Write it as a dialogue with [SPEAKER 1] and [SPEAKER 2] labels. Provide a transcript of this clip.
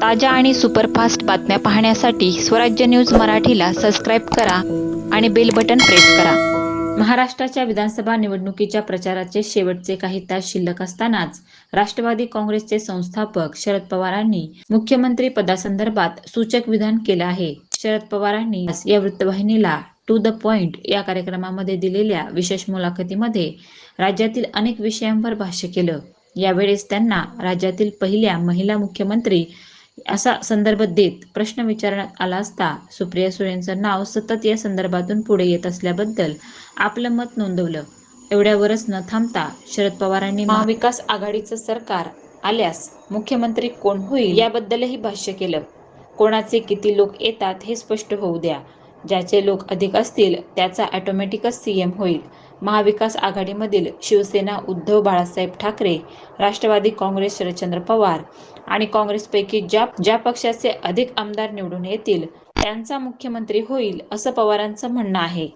[SPEAKER 1] ताज्या आणि सुपरफास्ट बातम्या पाहण्यासाठी स्वराज्य न्यूज मराठीला सबस्क्राईब करा आणि बेल बटन प्रेस करा. महाराष्ट्राच्या विधानसभा निवडणुकीच्या प्रचाराचे शेवटचे काही तास शिल्लक असतानाच राष्ट्रवादी काँग्रेसचे संस्थापक शरद पवारांनी मुख्यमंत्री पदासंदर्भात सूचक विधान केलं आहे. शरद पवारांनी या वृत्तवाहिनीला टू द पॉइंट या कार्यक्रमामध्ये दिलेल्या विशेष मुलाखतीमध्ये राज्यातील अनेक विषयांवर भाष्य केलं. यावेळेस त्यांना राज्यातील पहिल्या महिला मुख्यमंत्री असा संदर्भ देत प्रश्न विचारण्यात आला असता सुप्रिया सुळेंचं नाव सतत या संदर्भातून पुढे येत असल्याबद्दल आपलं मत नोंदवलं. एवढ्यावरच न थांबता शरद पवारांनी महाविकास आघाडीचं सरकार आल्यास मुख्यमंत्री कोण होईल याबद्दलही भाष्य केलं. कोणाचे किती लोक येतात हे स्पष्ट होऊ द्या. ज्याचे लोक अधिक असतील त्याचा ॲटोमॅटिकच सी एम होईल. महाविकास आघाडीमधील शिवसेना उद्धव बाळासाहेब ठाकरे राष्ट्रवादी काँग्रेस शरदचंद्र पवार आणि काँग्रेसपैकी ज्या ज्या पक्षाचे अधिक आमदार निवडून येतील त्यांचा मुख्यमंत्री होईल असं पवारांचं म्हणणं आहे.